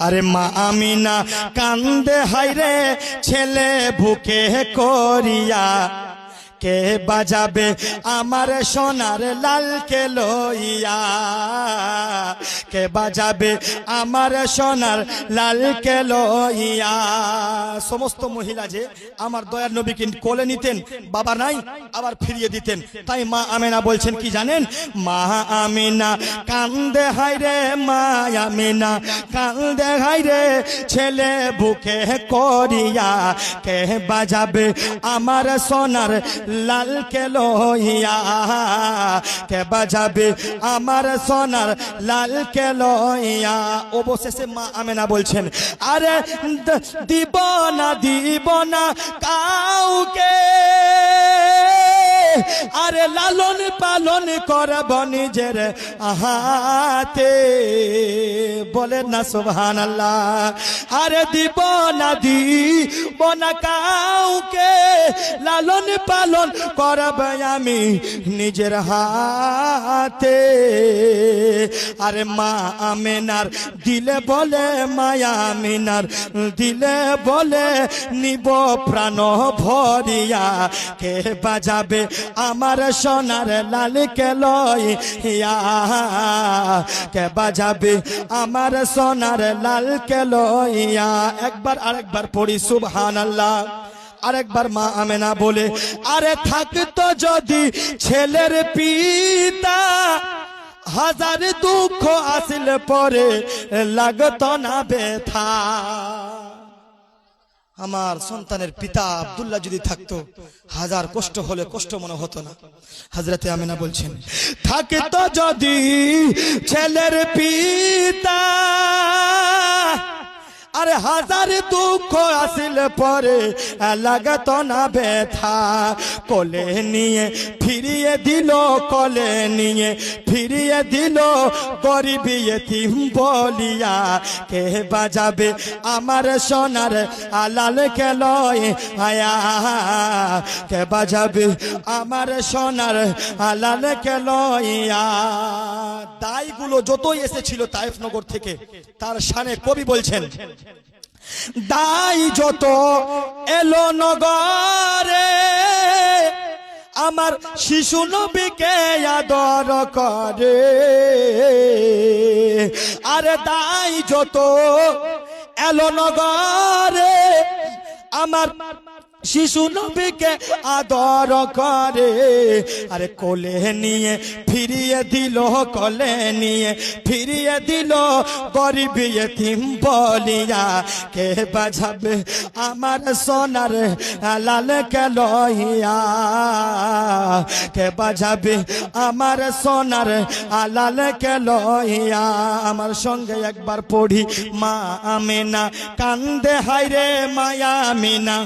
আরে মা আমিনা কান্দে হাইরে ছেলে বুকে করিয়া। কে বাজাবে আমার সোনার লালকে লইয়া? কে বাজাবে আমার সোনার লালকে লইয়া? সমস্ত মহিলা যে আমার দয়ার নবীকে কোলে নিতেন, বাবা নাই, আবার ফিরিয়ে দিতেন। তাই মা আমেনা বলছেন, কি জানেন? মা আমিনা, কান্দে হাইরে মা আমিনা, কান্দে হাইরে ছেলে বুকে করিয়া। কে বাজাবে আমার সোনার লাল লালকে লইয়া? কে বাজাবে আমার সোনার লালকে লইয়া অবশেষে মা আমেনা বলছেন আরে দিব না দিব না কাউকে আরে লালন পালন করব নিজের হাতে। বলে না আল্লাহ আরে দিব না দিব না কাউকে। লালন পালন করব আমি নিজের হাতে। আরে মা আমেনার দিলে বলে মায়া আমিনার দিলে বলে, নিব প্রাণ ভরিয়া। কে বাজাবে আমার সোনার লালকে লইয়া কে বাজাবে? আমার সোনার লাল লালকে লইয়া একবার আরেকবার পড়ি সুবহান আল্লাহ আরেকবার মা আমেনা বলে, আরে থাকতো যদি ছেলের পিতা, হাজার দুঃখ আসলে পরে লাগতো না ব্যথা। আমার সন্তানের পিতা আবদুল্লাহ যদি থাকতো, হাজার কষ্ট হলে কষ্ট মনে হতো না। হাজরাতে আমিনা বলছেন থাকে তো যদি ছেলের পিতা আরে হাজার দুঃখ আসিলে পরে লাগত না ব্যথা। কোলে নিয়ে ফিরিয়ে দিল, কোলে নিয়ে ফিরিয়ে দিল, গরিবি এতিম বলিয়া, কে বাজাবে আমার সোনার আলাল কেলয় আয়া, কে বাজাবে আমার সোনার আলাল কেলয়া দায়গুলো যতই এসেছিল তাইফনগর থেকে, তার শানে কবি বলছেন দাই যত এলো নগরে, আমার শিশু নবীকে আদর করে। আর দাই যত এলো নগরে, আমার শিশু নবীকে আদর করে, আরে কোলে নিয়ে ফিরিয়ে দিল, কোলে নিয়ে ফিরিয়ে দিল গরিব এতিম বলিয়া। কে বাজাবে আমার সোনার লাল কে লইয়া কে বাজাবে আমার সোনার লাল কে লইয়া আমার সঙ্গে একবার পড়ি মা আমেনা, কান্দে হাইরে মায়া আমিনা।